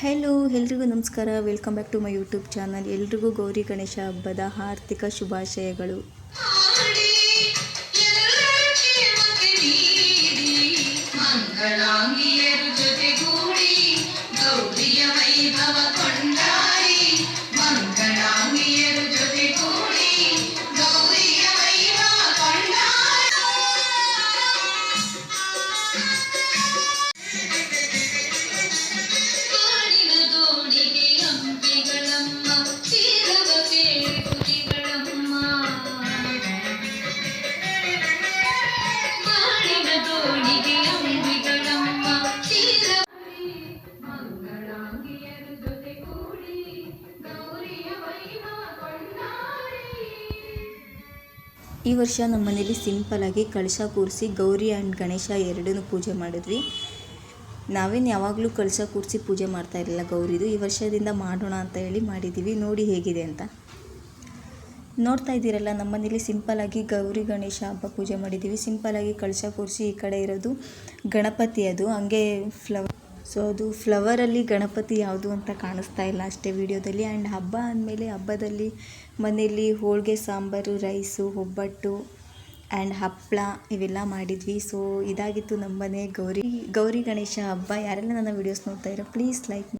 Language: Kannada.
ಹೆಲೋ ಎಲ್ರಿಗೂ ನಮಸ್ಕಾರ. Welcome back to my YouTube channel ಎಲ್ರಿಗೂ ಗೌರಿ ಗಣೇಶ ಹಬ್ಬದ ಆರ್ಥಿಕ ಶುಭಾಶಯಗಳು. ಮಾಡಿ ಈ ವರ್ಷ ನಮ್ಮ ಮನೇಲಿ ಸಿಂಪಲಾಗಿ ಕಳಶ ಕೂರಿಸಿ ಗೌರಿ ಆ್ಯಂಡ್ ಗಣೇಶ ಎರಡನ್ನೂ ಪೂಜೆ ಮಾಡಿದ್ವಿ. ನಾವೇನು ಯಾವಾಗಲೂ ಕಳಶ ಕೂರಿಸಿ ಪೂಜೆ ಮಾಡ್ತಾ ಇರಲಿಲ್ಲ ಗೌರಿದು. ಈ ವರ್ಷದಿಂದ ಮಾಡೋಣ ಅಂತ ಹೇಳಿ ಮಾಡಿದ್ದೀವಿ ನೋಡಿ ಹೇಗಿದೆ ಅಂತ. ನೋಡ್ತಾ ಇದ್ದೀರಲ್ಲ ನಮ್ಮ ಮನೇಲಿ ಸಿಂಪಲಾಗಿ ಗೌರಿ ಗಣೇಶ ಹಬ್ಬ ಪೂಜೆ ಮಾಡಿದ್ದೀವಿ ಸಿಂಪಲಾಗಿ ಕಳಶ ಕೂರಿಸಿ ಈ ಕಡೆ ಇರೋದು ಗಣಪತಿ ಅದು. ಹಂಗೆ ಫ್ಲವರ್ ಸೊ ಅದು ಫ್ಲವರಲ್ಲಿ ಗಣಪತಿ ಯಾವುದು ಅಂತ ಕಾಣಿಸ್ತಾ ಇಲ್ಲ ಅಷ್ಟೇ ವಿಡಿಯೋದಲ್ಲಿ. ಆ್ಯಂಡ್ ಹಬ್ಬ ಅಂದಮೇಲೆ ಹಬ್ಬದಲ್ಲಿ ಮನೆಯಲ್ಲಿ ಹೋಳಿಗೆ, ಸಾಂಬಾರು ರೈಸು ಒಬ್ಬಟ್ಟು ಆ್ಯಂಡ್ ಹಪ್ಪಳ ಇವೆಲ್ಲ ಮಾಡಿದ್ವಿ. ಸೊ ಇದಾಗಿತ್ತು ನಮ್ಮ ಮನೆ ಗೌರಿ ಗೌರಿ ಗಣೇಶ ಹಬ್ಬ. ಯಾರೆಲ್ಲ ನನ್ನ ವೀಡಿಯೋಸ್ ನೋಡ್ತಾ ಇರೋ ಪ್ಲೀಸ್ ಲೈಕ್